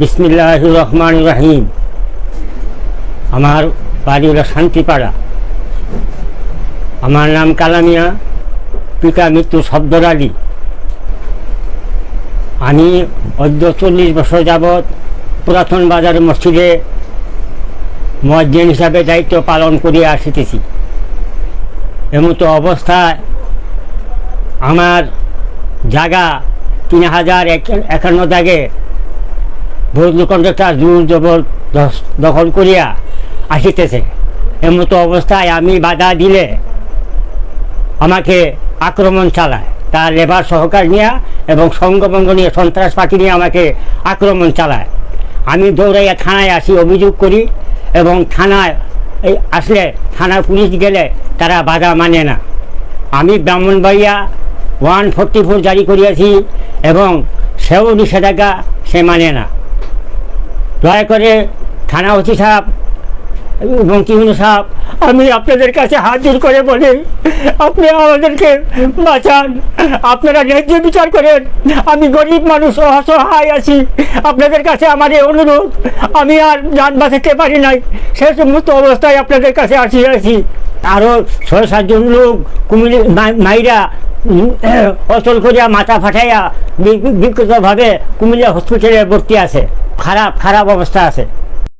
বিসমিল্লাহ রহমান রাহিম আমার বাড়ি হলো শান্তিপাড়া। আমার নাম কালামিয়া, পিতা মৃত্যু শব্দর আলী। আমি অদ্য চল্লিশ বছর যাবৎ পুরাতন বাজার মসজিদে মসজিদ হিসাবে দায়িত্ব পালন করিয়া আসিতেছি। এমতো অবস্থায় আমার জায়গা তিন হাজার একান্ন দাগে বদলু কন্ট্রাক্টর জোর জবর দখল করিয়া আসিতেছে, এমতো অবস্থায় আমি বাধা দিলে আমাকে আক্রমণ চালায়। তার লেবার সহকার নিয়ে এবং সঙ্গভঙ্গ নিয়ে সন্ত্রাস পার্টি নিয়ে আমাকে আক্রমণ চালায়। আমি দৌড়াইয়া থানায় আসি, অভিযোগ করি এবং থানায় এই আসলে থানায় পুলিশ গেলে তারা বাধা মানে না। আমি ব্রাহ্মণবাড়িয়া ওয়ান ফোরটি ফোর জারি করিয়াছি এবং সেও নিষেধাজ্ঞা সে মানে না। দয়া করে থানা অতি সাহেব কিউন সাহেব, আমি আপনাদের কাছে হাত জোর করে বলি, আপনি আমাদেরকে বাঁচান। আপনারা ন্যায্য বিচার করেন। আমি গরিব মানুষ, অসহায় আছি। আপনাদের কাছে আমার এই অনুরোধ, আমি আর যান বাঁচাতে পারি নাই। সে সমস্ত অবস্থায় আপনাদের কাছে আসি আছি। আরও ছয় সাতজন লোক মা- মাইরা অচল করিয়া মাথা ফাটাইয়া বিকৃতভাবে কুমিল্লা হসপিটালে ভর্তি আছে। খারাপ খারাপ অবস্থা আছে।